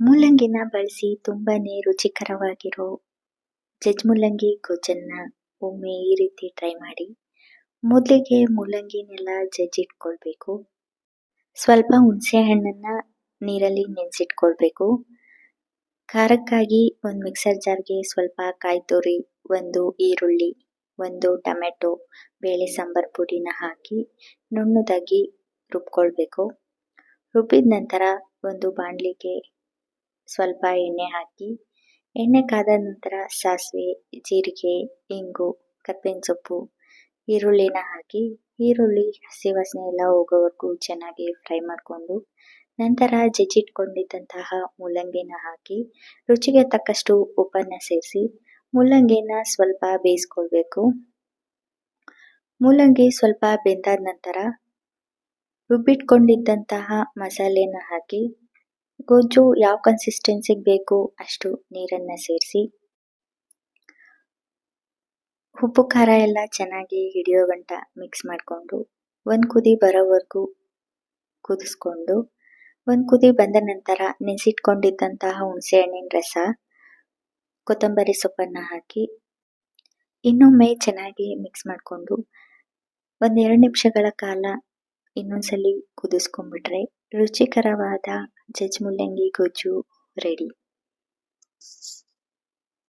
ಮೂಲಂಗಿನ ಬಳಸಿ ತುಂಬಾನೇ ರುಚಿಕರವಾಗಿರೋ ಜಜ್ ಮೂಲಂಗಿ ಗೊಜ್ಜನ್ನ ಒಮ್ಮೆ ಈ ರೀತಿ ಟ್ರೈ ಮಾಡಿ. ಮೊದಲಿಗೆ ಮೂಲಂಗಿನೆಲ್ಲ ಜಜ್ಜಿಟ್ಕೊಳ್ಬೇಕು. ಸ್ವಲ್ಪ ಹುಣಸೆ ಹಣ್ಣನ್ನ ನೀರಲ್ಲಿ ನೆನೆಸಿಟ್ಕೊಳ್ಬೇಕು. ಖಾರಕ್ಕಾಗಿ ಒಂದು ಮಿಕ್ಸರ್ ಜಾರ್ಗೆ ಸ್ವಲ್ಪ ಕಾಯಿ ತುರಿ, ಒಂದು ಈರುಳ್ಳಿ, ಒಂದು ಟೊಮೆಟೊ, ಬೇಳೆ ಸಾಂಬಾರ್ ಪುಡಿನ ಹಾಕಿ ನುಣ್ಣದಾಗಿ ರುಬ್ಕೊಳ್ಬೇಕು. ರುಬ್ಬಿದ ನಂತರ ಒಂದು ಬಾಣಲಿಗೆ ಸ್ವಲ್ಪ ಎಣ್ಣೆ ಹಾಕಿ, ಎಣ್ಣೆ ಕಾದ ನಂತರ ಸಾಸಿವೆ, ಜೀರಿಗೆ, ಇಂಗು, ಕರ್ಬೇವಿನ ಸೊಪ್ಪು, ಈರುಳ್ಳಿನ ಹಾಕಿ, ಈರುಳ್ಳಿ, ಹಸಿ ವಾಸನೆ ಎಲ್ಲ ಹೋಗೋವರೆಗೂ ಚೆನ್ನಾಗಿ ಫ್ರೈ ಮಾಡಿಕೊಂಡು, ನಂತರ ಜಜ್ಜಿಟ್ಕೊಂಡಿದ್ದಂತಹ ಮೂಲಂಗಿನ ಹಾಕಿ, ರುಚಿಗೆ ತಕ್ಕಷ್ಟು ಉಪ್ಪನ್ನ ಸೇರಿಸಿ, ಮೂಲಂಗಿನ ಸ್ವಲ್ಪ ಬೇಯಿಸ್ಕೊಳ್ಬೇಕು. ಮೂಲಂಗಿ ಸ್ವಲ್ಪ ಬೆಂದಾದ ನಂತರ ರುಬ್ಬಿಟ್ಕೊಂಡಿದ್ದಂತಹ ಮಸಾಲೆನ ಹಾಕಿ ಗೊಜ್ಜು ಯಾವ ಕನ್ಸಿಸ್ಟೆನ್ಸಿಗೆ ಬೇಕು ಅಷ್ಟು ನೀರನ್ನ ಸೇರಿಸಿ. ಉಪ್ಪು, ಖಾರ ಎಲ್ಲ ಚೆನ್ನಾಗಿ ಹಿಡಿಯೋ ಗಂಟ ಮಿಕ್ಸ್ ಮಾಡಿಕೊಂಡು ಒಂದು ಕುದಿ ಬರೋವರೆಗೂ ಕುದಿಸ್ಕೊಂಡು ಒಂದು ಕುದಿ ಬಂದ ನಂತರ ನೆನೆಸಿಟ್ಕೊಂಡಿದ್ದಂತಹ ಹುಣಸೆ ಹಣ್ಣಿನ ರಸ, ಕೊತ್ತಂಬರಿ ಸೊಪ್ಪನ್ನು ಹಾಕಿ ಇನ್ನೊಮ್ಮೆ ಚೆನ್ನಾಗಿ ಮಿಕ್ಸ್ ಮಾಡಿಕೊಂಡು ಒಂದೆರಡು ನಿಮಿಷಗಳ ಕಾಲ ಇನ್ನೊಂದ್ಸಲಿ ಕುದಿಸ್ಕೊಂಡ್ಬಿಟ್ರೆ ರುಚಿಕರವಾದ ಜಜ್ಜ್ ಮೂಲಂಗಿ ಗೊಜ್ಜು ರೆಡಿ